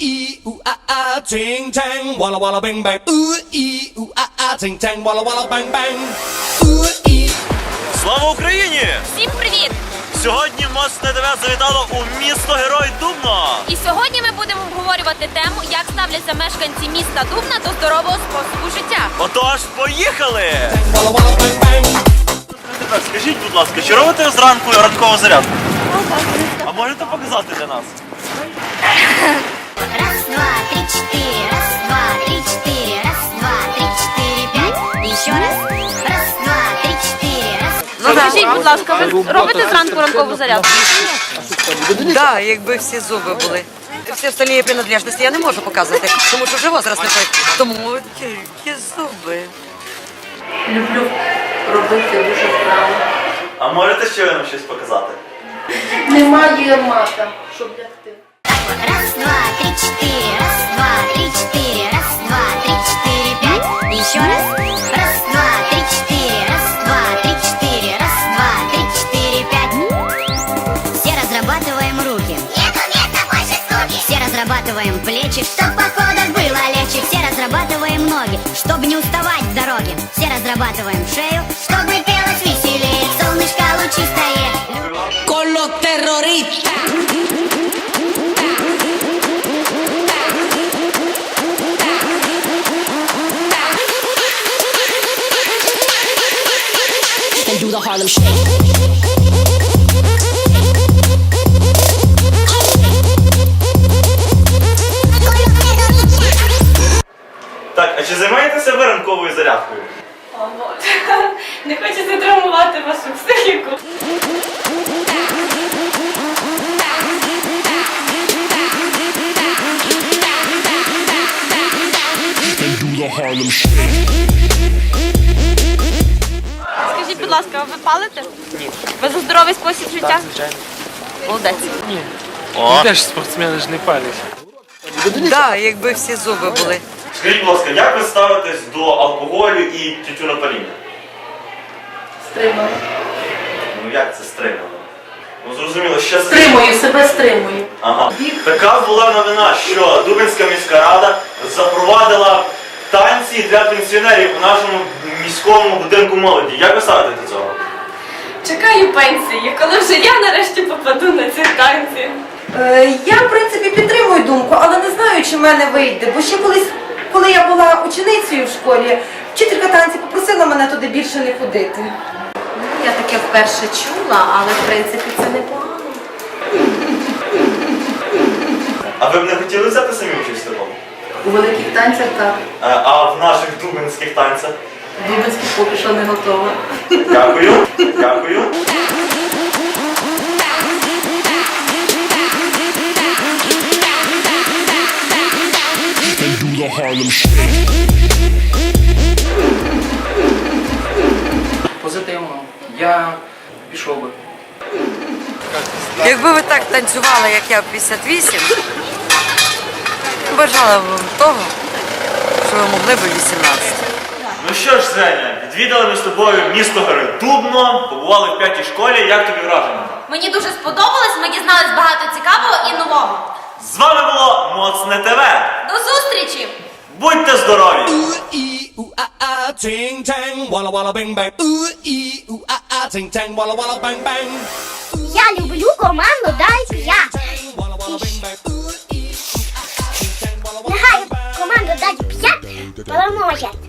ee ooh ah ah ting tang walla walla bang bang. Ooh ee ooh ah ah ting tang walla walla bang bang. Ooh ee. Слава Україні! Всім привіт! Сьогодні моцне ТВ завітало у місто Герой Дубно. І сьогодні ми будемо обговорювати тему, як ставляться мешканці міста Дубна до здорового способу життя. Отож, поїхали! Bang bang. Скажіть, будь ласка, чи робите зранку ранкову зарядку? А можете показати для нас? Скажіть, будь ласка, ви робите зранку ранкову зарядку? Да, якби всі зуби були. Всі остальні принадлежності я не можу показувати, тому що вже возраст не той. Тому тільки зуби. Люблю робити дуже вправо. А можете ще нам щось показати? Немає мата, щоб лягти. Раз, два, три, четыре, разрабатываем плечи, чтоб походок было легче. Все разрабатываем ноги, чтобы не уставать в дороге. Все разрабатываем шею, чтобы пелось веселее. Солнышко лучистое. Terroristas. and do the Harlem Shake. Ранковою зарядкою? Не хочеться травмувати вашу психіку. Скажіть, будь ласка, ви палите? Ні. Ви за здоровий спосіб життя? Молодець. О, Теж спортсмени ж не палять. Да, якби всі зуби були. Скажіть, будь ласка, як ви ставитесь до алкоголю і тютюнопаління? Стримую. Ну як це стримано? Ну зрозуміло, ще Стримую, себе стримую. Ага. Така була новина, що Дубинська міська рада запровадила танці для пенсіонерів у нашому міському будинку молоді. Як ви ставите до цього? Чекаю пенсії, коли вже я нарешті попаду на ці танці. Е, Я, в принципі, підтримую думку, але не знаю, чи в мене вийде. Бо ще колись, коли я була ученицею в школі, вчителька танців попросила мене туди більше не ходити. Я таке вперше чула, але в принципі це непогано. А ви б не хотіли взяти самі участь в такому? У великих танцях так. Е, А в наших дубинських танцях? Дубинських поки що не готова. Дякую. Позитивно. Я пішов би. Якби ви так танцювали, як я в 58, бажала б вам того, що ви могли б 18. Ну що ж, Женя, відвідали ми з тобою місто Дубно, побували в п'ятій школі. Як тобі враження? Мені дуже сподобалось, ми дізнались багато цікавого і нового. З вами було Моцне ТВ. До зустрічі! Будьте здорові! Ah ah ah ah. Я люблю команду Дай 5. Walla walla bang bang. Ooh ee ooh ah ah ting tang walla walla Нехай команда Дай 5 переможе.